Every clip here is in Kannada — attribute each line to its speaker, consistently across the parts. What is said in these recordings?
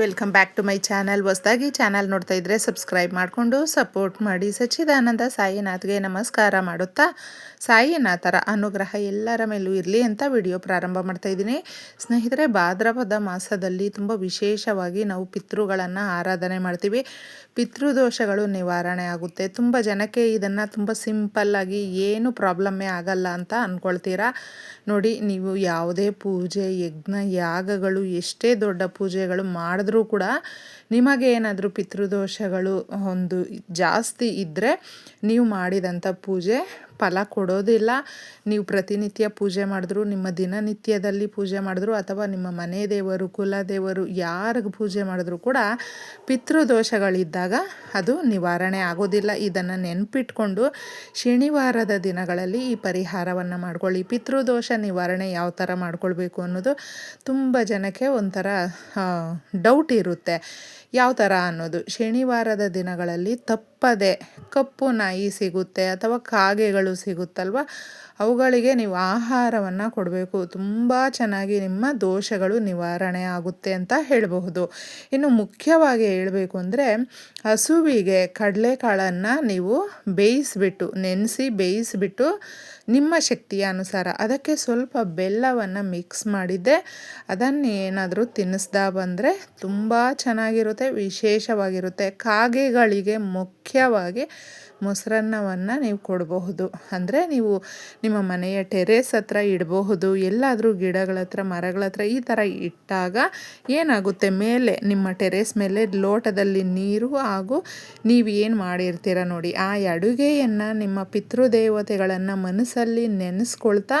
Speaker 1: Welcome back to my channel ಹೊಸದಾಗಿ ಚಾನಲ್ ನೋಡ್ತಾ ಇದ್ದರೆ ಸಬ್ಸ್ಕ್ರೈಬ್ ಮಾಡಿಕೊಂಡು ಸಪೋರ್ಟ್ ಮಾಡಿ. ಸಚ್ಚಿದಾನಂದ ಸಾಯಿನಾಥ್ಗೆ ನಮಸ್ಕಾರ ಮಾಡುತ್ತಾ? ಸಾಯಿನಾಥರ ಅನುಗ್ರಹ ಎಲ್ಲರ ಮೇಲೂ ಇರಲಿ ಅಂತ ವಿಡಿಯೋ ಪ್ರಾರಂಭ ಮಾಡ್ತಾ ಇದ್ದೀನಿ. ಸ್ನೇಹಿತರೆ, ಭಾದ್ರಪದ ಮಾಸದಲ್ಲಿ ತುಂಬ ವಿಶೇಷವಾಗಿ ನಾವು ಪಿತೃಗಳನ್ನು ಆರಾಧನೆ ಮಾಡ್ತೀವಿ. ಪಿತೃದೋಷಗಳು ನಿವಾರಣೆ ಆಗುತ್ತೆ. ತುಂಬ ಜನಕ್ಕೆ ಇದನ್ನು ತುಂಬ ಸಿಂಪಲ್ಲಾಗಿ ಏನು ಪ್ರಾಬ್ಲಮ್ಮೇ ಆಗಲ್ಲ ಅಂತ ಅಂದ್ಕೊಳ್ತೀರಾ ನೋಡಿ, ನೀವು ಯಾವುದೇ ಪೂಜೆ, ಯಜ್ಞ, ಯಾಗಗಳು, ಎಷ್ಟೇ ದೊಡ್ಡ ಪೂಜೆಗಳು ಮಾಡಿದ್ರೂ ಕೂಡ ನಿಮಗೆ ಏನಾದರೂ ಪಿತೃದೋಷಗಳು ಒಂದು ಜಾಸ್ತಿ ಇದ್ದರೆ ನೀವು ಮಾಡಿದಂಥ ಪೂಜೆ ಫಲ ಕೊಡೋದಿಲ್ಲ. ನೀವು ಪ್ರತಿನಿತ್ಯ ಪೂಜೆ ಮಾಡಿದ್ರು, ನಿಮ್ಮ ದಿನನಿತ್ಯದಲ್ಲಿ ಪೂಜೆ ಮಾಡಿದ್ರು ಅಥವಾ ನಿಮ್ಮ ಮನೆ ದೇವರು ಕುಲದೇವರು ಯಾರಿಗೆ ಪೂಜೆ ಮಾಡಿದ್ರು ಕೂಡ ಪಿತೃದೋಷಗಳಿದ್ದಾಗ ಅದು ನಿವಾರಣೆ ಆಗೋದಿಲ್ಲ. ಇದನ್ನು ನೆನಪಿಟ್ಕೊಂಡು ಶನಿವಾರದ ದಿನಗಳಲ್ಲಿ ಈ ಪರಿಹಾರವನ್ನು ಮಾಡ್ಕೊಳ್ಳಿ. ಪಿತೃದೋಷ ನಿವಾರಣೆ ಯಾವ ಥರ ಮಾಡ್ಕೊಳ್ಬೇಕು ಅನ್ನೋದು ತುಂಬ ಜನಕ್ಕೆ ಒಂಥರ ಡೌಟ್ ಇರುತ್ತೆ. ಯಾವ ಥರ ಅನ್ನೋದು? ಶನಿವಾರದ ದಿನಗಳಲ್ಲಿ ತಪ್ಪದೆ ಕಪ್ಪು ನಾಯಿ ಸಿಗುತ್ತೆ ಅಥವಾ ಕಾಗೆಗಳು ಸಿಗುತ್ತಲ್ವ ಅವುಗಳಿಗೆ ನೀವು ಆಹಾರವನ್ನು ಕೊಡಬೇಕು. ತುಂಬ ಚೆನ್ನಾಗಿ ನಿಮ್ಮ ದೋಷಗಳು ನಿವಾರಣೆ ಆಗುತ್ತೆ ಅಂತ ಹೇಳಬಹುದು. ಇನ್ನು ಮುಖ್ಯವಾಗಿ ಹೇಳಬೇಕು ಅಂದರೆ ಹಸುವಿಗೆ ಕಡಲೆಕಾಳನ್ನು ನೀವು ಬೇಯಿಸಿಬಿಟ್ಟು, ನೆನೆಸಿ ಬೇಯಿಸಿಬಿಟ್ಟು ನಿಮ್ಮ ಶಕ್ತಿಯ ಅನುಸಾರ ಅದಕ್ಕೆ ಸ್ವಲ್ಪ ಬೆಲ್ಲವನ್ನು ಮಿಕ್ಸ್ ಮಾಡಿದ್ದೆ. ಅದನ್ನು ಏನಾದರೂ ತಿನ್ನಿಸ್ದಾ ಬಂದರೆ ತುಂಬ ಚೆನ್ನಾಗಿರುತ್ತೆ, ವಿಶೇಷವಾಗಿರುತ್ತೆ. ಕಾಗೆಗಳಿಗೆ ಮುಖ್ಯವಾಗಿ ಮೊಸರನ್ನವನ್ನು ನೀವು ಕೊಡಬಹುದು. ಅಂದರೆ ನೀವು ನಿಮ್ಮ ಮನೆಯ ಟೆರೇಸ್ ಹತ್ರ ಇಡಬಹುದು, ಎಲ್ಲಾದರೂ ಗಿಡಗಳ ಹತ್ರ, ಮರಗಳ ಹತ್ರ ಈ ಥರ ಇಟ್ಟಾಗ ಏನಾಗುತ್ತೆ? ಮೇಲೆ, ನಿಮ್ಮ ಟೆರೇಸ್ ಮೇಲೆ ಲೋಟದಲ್ಲಿ ನೀರು ಹಾಗೂ ನೀವು ಏನು ಮಾಡಿರ್ತೀರ ನೋಡಿ, ಆ ಅಡುಗೆಯನ್ನು ನಿಮ್ಮ ಪಿತೃದೇವತೆಗಳನ್ನು ಮನಸ್ಸಲ್ಲಿ ನೆನೆಸ್ಕೊಳ್ತಾ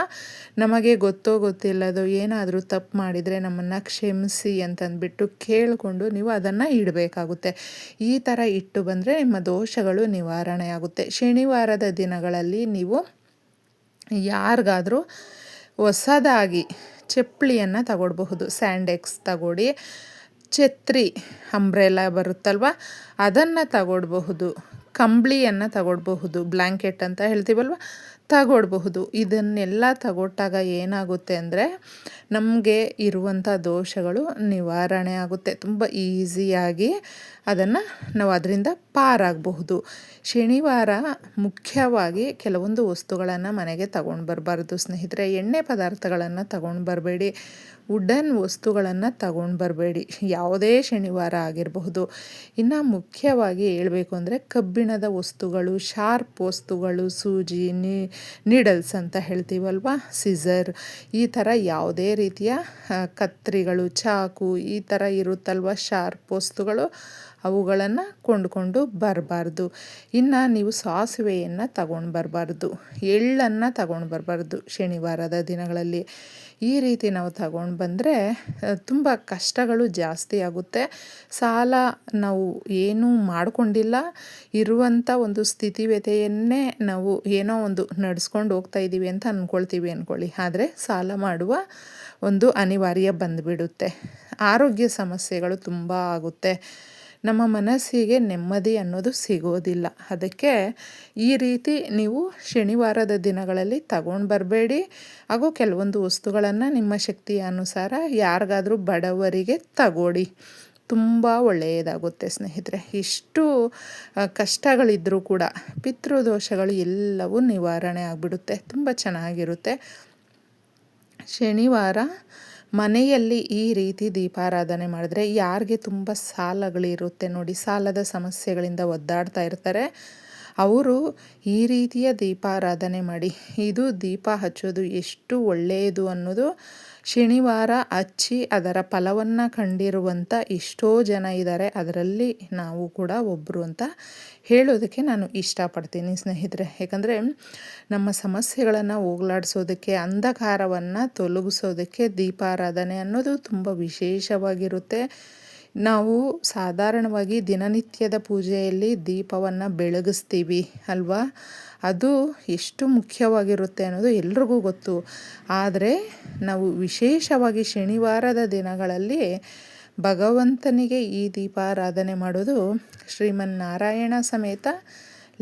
Speaker 1: ನಮಗೆ ಗೊತ್ತೋ ಗೊತ್ತಿಲ್ಲದೋ ಏನಾದರೂ ತಪ್ಪು ಮಾಡಿದರೆ ನಮ್ಮನ್ನು ಕ್ಷಮಿಸಿ ಅಂತಂದ್ಬಿಟ್ಟು ಕೇಳಿಕೊಂಡು ನೀವು ಅದನ್ನು ಇಡಬೇಕಾಗುತ್ತೆ. ಈ ಥರ ಇಟ್ಟು ಬಂದರೆ ನಿಮ್ಮ ದೋಷಗಳು ನಿವಾರಣೆ ಆಗುತ್ತೆ. ಶನಿವಾರದ ದಿನಗಳಲ್ಲಿ ನೀವು ಯಾರಿಗಾದರೂ ಹೊಸದಾಗಿ ಚಪ್ಪಲಿಯನ್ನು ತಗೊಳ್ಬಹುದು. ಸ್ಯಾಂಡೆಕ್ಸ್ ತಗೊಡಿ ಛತ್ರಿ ಅಂಬ್ರೆಲ್ಲ ಬರುತ್ತಲ್ವ, ಅದನ್ನು ತಗೊಳ್ಬಹುದು. ಕಂಬಳಿಯನ್ನು ತಗೊಳ್ಬಹುದು. ಬ್ಲ್ಯಾಂಕೆಟ್ ಅಂತ ಹೇಳ್ತೀವಲ್ವ ತಗೊಳ್ಬಹುದು. ಇದನ್ನೆಲ್ಲ ತಗೊಟ್ಟಾಗ ಏನಾಗುತ್ತೆ ಅಂದರೆ ನಮಗೆ ಇರುವಂಥ ದೋಷಗಳು ನಿವಾರಣೆ ಆಗುತ್ತೆ. ತುಂಬ ಈಸಿಯಾಗಿ ಅದನ್ನು ನಾವು ಅದರಿಂದ ಪಾರಾಗಬಹುದು. ಶನಿವಾರ ಮುಖ್ಯವಾಗಿ ಕೆಲವೊಂದು ವಸ್ತುಗಳನ್ನು ಮನೆಗೆ ತಗೊಂಡು ಬರಬಾರ್ದು. ಸ್ನೇಹಿತರೆ, ಎಣ್ಣೆ ಪದಾರ್ಥಗಳನ್ನು ತಗೊಂಡು ಬರಬೇಡಿ. ವುಡನ್ ವಸ್ತುಗಳನ್ನು ತಗೊಂಡು ಬರಬೇಡಿ. ಯಾವುದೇ ಶನಿವಾರ ಆಗಿರಬಹುದು. ಇನ್ನು ಮುಖ್ಯವಾಗಿ ಹೇಳಬೇಕು ಅಂದರೆ ಕಬ್ಬಿಣದ ವಸ್ತುಗಳು, ಶಾರ್ಪ್ ವಸ್ತುಗಳು, ಸೂಜಿ ನೀಡಲ್ಸ್ ಅಂತ ಹೇಳ್ತೀವಲ್ವ? ಸಿಝರ್ ಈ ಥರ ಯಾವುದೇ ರೀತಿಯ ಕತ್ತರಿಗಳು ಚಾಕು ಈ ಥರ ಇರುತ್ತಲ್ವ? ಶಾರ್ಪ್ ವಸ್ತುಗಳು. ಅವುಗಳನ್ನು ಕೊಂಡುಕೊಂಡು ಬರಬಾರ್ದು. ಇನ್ನು ನೀವು ಸಾಸಿವೆಯನ್ನು ತಗೊಂಡು ಬರಬಾರ್ದು. ಎಳ್ಳನ್ನು ತಗೊಂಡು ಬರಬಾರ್ದು ಶನಿವಾರದ ದಿನಗಳಲ್ಲಿ. ಈ ರೀತಿ ನಾವು ತಗೊಂಡು ಬಂದರೆ, ತುಂಬ ಕಷ್ಟಗಳು ಜಾಸ್ತಿ ಆಗುತ್ತೆ. ಸಾಲ ನಾವು ಏನೂ ಮಾಡಿಕೊಂಡಿಲ್ಲ. ಇರುವಂಥ ಒಂದು ಸ್ಥಿತಿವ್ಯತೆಯನ್ನೇ ನಾವು ಏನೋ ಒಂದು ನಡೆಸ್ಕೊಂಡು ಹೋಗ್ತಾ ಇದ್ದೀವಿ ಅಂತ ಅಂದ್ಕೊಳ್ತೀವಿ ಅಂದ್ಕೊಳ್ಳಿ ಆದರೆ ಸಾಲ ಮಾಡುವ ಒಂದು ಅನಿವಾರ್ಯ ಬಂದುಬಿಡುತ್ತೆ. ಆರೋಗ್ಯ ಸಮಸ್ಯೆಗಳು ತುಂಬ ಆಗುತ್ತೆ. ನಮ್ಮ ಮನಸ್ಸಿಗೆ ನೆಮ್ಮದಿ ಅನ್ನೋದು ಸಿಗೋದಿಲ್ಲ. ಅದಕ್ಕೆ ಈ ರೀತಿ ನೀವು ಶನಿವಾರದ ದಿನಗಳಲ್ಲಿ ತಗೊಂಡು ಬರಬೇಡಿ. ಹಾಗೂ ಕೆಲವೊಂದು ವಸ್ತುಗಳನ್ನು ನಿಮ್ಮ ಶಕ್ತಿಯ ಅನುಸಾರ ಯಾರಿಗಾದರೂ ಬಡವರಿಗೆ ತಗೊಳ್ಳಿ ತುಂಬ ಒಳ್ಳೆಯದಾಗುತ್ತೆ ಸ್ನೇಹಿತರೆ. ಇಷ್ಟು ಕಷ್ಟಗಳಿದ್ದರೂ ಕೂಡ ಪಿತೃದೋಷಗಳು ಎಲ್ಲವೂ ನಿವಾರಣೆ ಆಗಿಬಿಡುತ್ತೆ. ತುಂಬ ಚೆನ್ನಾಗಿರುತ್ತೆ. ಶನಿವಾರ ಮನೆಯಲ್ಲಿ ಈ ರೀತಿ ದೀಪಾರಾಧನೆ ಮಾಡಿದ್ರೆ ಯಾರಿಗೆ ತುಂಬ ಸಾಲಗಳಿರುತ್ತೆ ನೋಡಿ ಸಾಲದ ಸಮಸ್ಯೆಗಳಿಂದ ಒದ್ದಾಡ್ತಾ ಇರ್ತಾರೆ. ಅವರು ಈ ರೀತಿಯ ದೀಪಾರಾಧನೆ ಮಾಡಿ, ಇದು ದೀಪ ಹಚ್ಚೋದು ಎಷ್ಟು ಒಳ್ಳೆಯದು ಅನ್ನೋದು ಶನಿವಾರ ಹಚ್ಚಿ ಅದರ ಫಲವನ್ನು ಕಂಡಿರುವಂಥ ಎಷ್ಟೋ ಜನ ಇದ್ದಾರೆ ಅದರಲ್ಲಿ ನಾವು ಕೂಡ ಒಬ್ಬರು ಅಂತ ಹೇಳೋದಕ್ಕೆ ನಾನು ಇಷ್ಟಪಡ್ತೀನಿ ಸ್ನೇಹಿತರೆ. ಯಾಕಂದರೆ ನಮ್ಮ ಸಮಸ್ಯೆಗಳನ್ನು ಹೋಗ್ಲಾಡಿಸೋದಕ್ಕೆ, ಅಂಧಕಾರವನ್ನು ತೊಲಗಿಸೋದಕ್ಕೆ ದೀಪಾರಾಧನೆ ಅನ್ನೋದು ತುಂಬ ವಿಶೇಷವಾಗಿರುತ್ತೆ. ನಾವು ಸಾಧಾರಣವಾಗಿ ದಿನನಿತ್ಯದ ಪೂಜೆಯಲ್ಲಿ ದೀಪವನ್ನು ಬೆಳಗಿಸ್ತೀವಿ, ಅಲ್ವಾ? ಅದು ಎಷ್ಟು ಮುಖ್ಯವಾಗಿರುತ್ತೆ ಅನ್ನೋದು ಎಲ್ರಿಗೂ ಗೊತ್ತು. ಆದರೆ ನಾವು ವಿಶೇಷವಾಗಿ ಶನಿವಾರದ ದಿನಗಳಲ್ಲಿ ಭಗವಂತನಿಗೆ ಈ ದೀಪಾರಾಧನೆ ಮಾಡೋದು ಶ್ರೀಮನ್ನಾರಾಯಣ ಸಮೇತ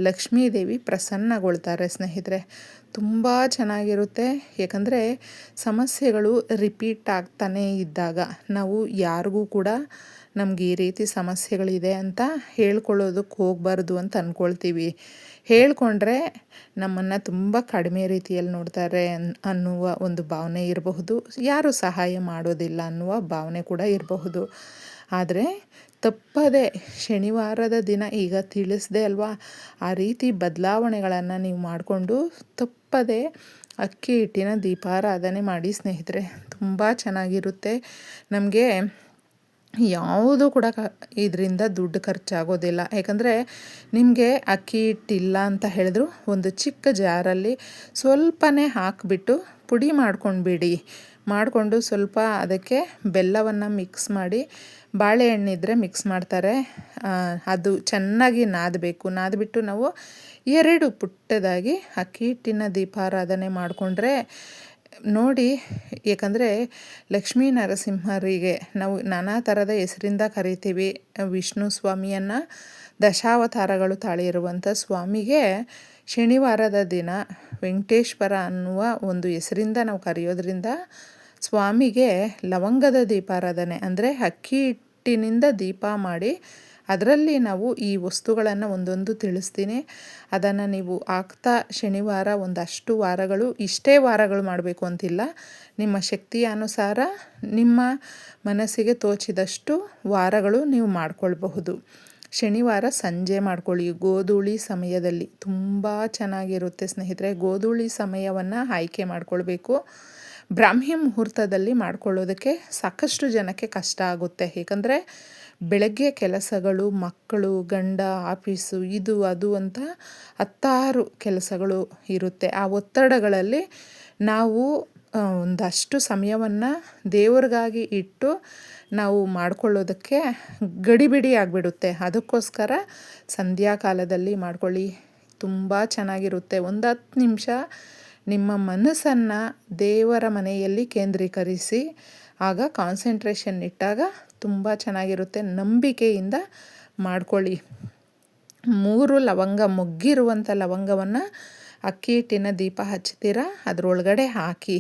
Speaker 1: ಲಕ್ಷ್ಮೀದೇವಿ ಪ್ರಸನ್ನಗೊಳ್ತಾರೆ ಸ್ನೇಹಿತರೆ. ತುಂಬ ಚೆನ್ನಾಗಿರುತ್ತೆ. ಯಾಕಂದರೆ ಸಮಸ್ಯೆಗಳು ರಿಪೀಟ್ ಆಗ್ತಾನೇ ಇದ್ದಾಗ ನಾವು ಯಾರಿಗೂ ಕೂಡ ನಮ್ಗೆ ಈ ರೀತಿ ಸಮಸ್ಯೆಗಳಿದೆ ಅಂತ ಹೇಳ್ಕೊಳ್ಳೋದಕ್ಕೆ ಹೋಗಬಾರ್ದು ಅಂತ ಅಂದ್ಕೊಳ್ತೀವಿ ಹೇಳ್ಕೊಂಡ್ರೆ ನಮ್ಮನ್ನು ತುಂಬ ಕಡಿಮೆ ರೀತಿಯಲ್ಲಿ ನೋಡ್ತಾರೆ ಅನ್ ಅನ್ನುವ ಒಂದು ಭಾವನೆ ಇರಬಹುದು. ಯಾರು ಸಹಾಯ ಮಾಡೋದಿಲ್ಲ ಅನ್ನುವ ಭಾವನೆ ಕೂಡ ಇರಬಹುದು. ಆದರೆ ತಪ್ಪದೆ ಶನಿವಾರದ ದಿನ ಈಗ ತಿಳಿಸ್ದೆ ಅಲ್ವಾ? ಆ ರೀತಿ ಬದಲಾವಣೆಗಳನ್ನು ನೀವು ಮಾಡಿಕೊಂಡು ತಪ್ಪದೆ ಅಕ್ಕಿ ಹಿಟ್ಟಿನ ದೀಪಾರಾಧನೆ ಮಾಡಿ ಸ್ನೇಹಿತರೆ, ತುಂಬ ಚೆನ್ನಾಗಿರುತ್ತೆ. ನಮಗೆ ಯಾವುದು ಕೂಡ ಕ ಇದರಿಂದ ದುಡ್ಡು ಖರ್ಚಾಗೋದಿಲ್ಲ. ಯಾಕಂದರೆ ನಿಮಗೆ ಅಕ್ಕಿ ಹಿಟ್ಟಿಲ್ಲ ಅಂತ ಹೇಳಿದ್ರು, ಒಂದು ಚಿಕ್ಕ ಜಾರಲ್ಲಿ ಸ್ವಲ್ಪನೇ ಹಾಕಿಬಿಟ್ಟು ಪುಡಿ ಮಾಡ್ಕೊಂಡ್ಬಿಡಿ. ಮಾಡಿಕೊಂಡು ಸ್ವಲ್ಪ ಅದಕ್ಕೆ ಬೆಲ್ಲವನ್ನು ಮಿಕ್ಸ್ ಮಾಡಿ ಬಾಳೆಹಣ್ಣಿದ್ರೆ ಮಿಕ್ಸ್ ಮಾಡ್ತಾರೆ. ಅದು ಚೆನ್ನಾಗಿ ನಾದಬೇಕು. ನಾದ್ಬಿಟ್ಟು ನಾವು ಎರಡು ಪುಟ್ಟದಾಗಿ ಅಕ್ಕಿ ಹಿಟ್ಟಿನ ದೀಪಾರಾಧನೆ ಮಾಡಿಕೊಂಡ್ರೆ ನೋಡಿ, ಏಕೆಂದರೆ ಲಕ್ಷ್ಮೀ ನರಸಿಂಹರಿಗೆ ನಾವು ನಾನಾ ಥರದ ಹೆಸರಿಂದ ಕರಿತೀವಿ ವಿಷ್ಣು ಸ್ವಾಮಿಯನ್ನು. ದಶಾವತಾರಗಳು ತಾಳಿರುವಂಥ ಸ್ವಾಮಿಗೆ ಶನಿವಾರದ ದಿನ ವೆಂಕಟೇಶ್ವರ ಅನ್ನುವ ಒಂದು ಹೆಸರಿಂದ ನಾವು ಕರೆಯೋದ್ರಿಂದ ಸ್ವಾಮಿಗೆ ಲವಂಗದ ದೀಪಾರಾಧನೆ, ಅಂದರೆ ಅಕ್ಕಿ ಹಿಟ್ಟಿನಿಂದ ದೀಪ ಮಾಡಿ ಅದರಲ್ಲಿ ನಾವು ಈ ವಸ್ತುಗಳನ್ನು ಒಂದೊಂದು ತಿಳಿಸ್ತೀನಿ. ಅದನ್ನು ನೀವು ಆಗ್ತಾ ಶನಿವಾರ ಒಂದಷ್ಟು ವಾರಗಳು ಇಷ್ಟೇ ವಾರಗಳು ಮಾಡಬೇಕು ಅಂತಿಲ್ಲ. ನಿಮ್ಮ ಶಕ್ತಿಯ ಅನುಸಾರ ನಿಮ್ಮ ಮನಸ್ಸಿಗೆ ತೋಚಿದಷ್ಟು ವಾರಗಳು ನೀವು ಮಾಡಿಕೊಳ್ಬಹುದು. ಶನಿವಾರ ಸಂಜೆ ಮಾಡ್ಕೊಳ್ಳಿ. ಗೋಧೂಳಿ ಸಮಯದಲ್ಲಿ ತುಂಬ ಚೆನ್ನಾಗಿರುತ್ತೆ ಸ್ನೇಹಿತರೆ. ಗೋಧೂಳಿ ಸಮಯವನ್ನು ಆಯ್ಕೆ ಮಾಡಿಕೊಳ್ಬೇಕು. ಬ್ರಾಹ್ಮಿ ಮುಹೂರ್ತದಲ್ಲಿ ಮಾಡ್ಕೊಳ್ಳೋದಕ್ಕೆ ಸಾಕಷ್ಟು ಜನಕ್ಕೆ ಕಷ್ಟ ಆಗುತ್ತೆ. ಏಕೆಂದರೆ ಬೆಳಗ್ಗೆ ಕೆಲಸಗಳು, ಮಕ್ಕಳು, ಗಂಡ, ಆಫೀಸು, ಇದು, ಅದು ಅಂತ ಹತ್ತಾರು ಕೆಲಸಗಳು ಇರುತ್ತೆ. ಆ ಒತ್ತಡಗಳಲ್ಲಿ ನಾವು ಒಂದಷ್ಟು ಸಮಯವನ್ನು ದೇವರಿಗಾಗಿ ಇಟ್ಟು ನಾವು ಮಾಡ್ಕೊಳ್ಳೋದಕ್ಕೆ ಗಡಿಬಿಡಿ ಆಗಿಬಿಡುತ್ತೆ. ಅದಕ್ಕೋಸ್ಕರ ಸಂಧ್ಯಾಕಾಲದಲ್ಲಿ ಮಾಡ್ಕೊಳ್ಳಿ. ತುಂಬ ಚೆನ್ನಾಗಿರುತ್ತೆ. ಒಂದು ಹತ್ತು ನಿಮಿಷ ನಿಮ್ಮ ಮನಸ್ಸನ್ನು ದೇವರ ಮನೆಯಲ್ಲಿ ಕೇಂದ್ರೀಕರಿಸಿ ಆಗ ಕಾನ್ಸಂಟ್ರೇಷನ್ ಇಟ್ಟಾಗ ತುಂಬ ಚೆನ್ನಾಗಿರುತ್ತೆ. ನಂಬಿಕೆಯಿಂದ ಮಾಡ್ಕೊಳ್ಳಿ. ಮೂರು ಲವಂಗ ಮುಗ್ಗಿರುವಂಥ ಲವಂಗವನ್ನು ಅಕ್ಕಿ ಹಿಟ್ಟಿನ ದೀಪ ಹಚ್ತೀರ? ಅದರೊಳಗಡೆ ಹಾಕಿ.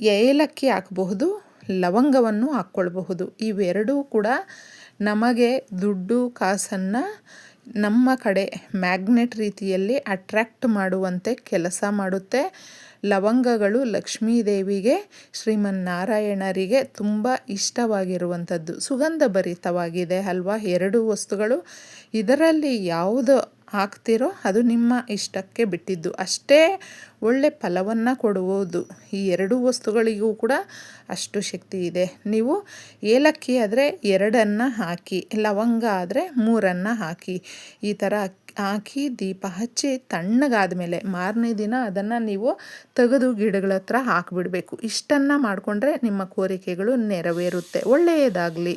Speaker 1: ಏಲಕ್ಕಿ ಹಾಕಬಹುದು, ಲವಂಗವನ್ನು ಹಾಕ್ಕೊಳ್ಬಹುದು. ಇವೆರಡೂ ಕೂಡ ನಮಗೆ ದುಡ್ಡು, ಕಾಸನ್ನು ನಮ್ಮ ಕಡೆ ಮ್ಯಾಗ್ನೆಟ್ ರೀತಿಯಲ್ಲಿ ಅಟ್ರ್ಯಾಕ್ಟ್ ಮಾಡುವಂತೆ ಕೆಲಸ ಮಾಡುತ್ತೆ. ಲವಂಗಗಳು ಲಕ್ಷ್ಮೀದೇವಿಗೆ, ಶ್ರೀಮನ್ನಾರಾಯಣರಿಗೆ ತುಂಬ ಇಷ್ಟವಾಗಿರುವಂಥದ್ದು. ಸುಗಂಧ ಭರಿತವಾಗಿದೆ ಅಲ್ವಾ? ಎರಡು ವಸ್ತುಗಳು. ಇದರಲ್ಲಿ ಯಾವುದು ಹಾಕ್ತಿರೋ ಅದು ನಿಮ್ಮ ಇಷ್ಟಕ್ಕೆ ಬಿಟ್ಟಿದ್ದು. ಅಷ್ಟೇ ಒಳ್ಳೆ ಫಲವನ್ನು ಕೊಡುವುದು. ಈ ಎರಡು ವಸ್ತುಗಳಿಗೂ ಕೂಡ ಅಷ್ಟು ಶಕ್ತಿ ಇದೆ. ನೀವು ಏಲಕ್ಕಿ ಆದರೆ ಎರಡನ್ನು ಹಾಕಿ, ಲವಂಗ ಆದರೆ ಮೂರನ್ನು ಹಾಕಿ, ಈ ಥರ ಹಾಕಿ ದೀಪ ಹಚ್ಚಿ ತಣ್ಣಗಾದ ಮೇಲೆ ಮಾರನೇ ದಿನ ಅದನ್ನು ನೀವು ತೆಗೆದು ಗಿಡಗಳ ಹತ್ರ ಹಾಕಿಬಿಡಬೇಕು. ಇಷ್ಟನ್ನು ಮಾಡಿಕೊಂಡ್ರೆ ನಿಮ್ಮ ಕೋರಿಕೆಗಳು ನೆರವೇರುತ್ತೆ. ಒಳ್ಳೆಯದಾಗಲಿ.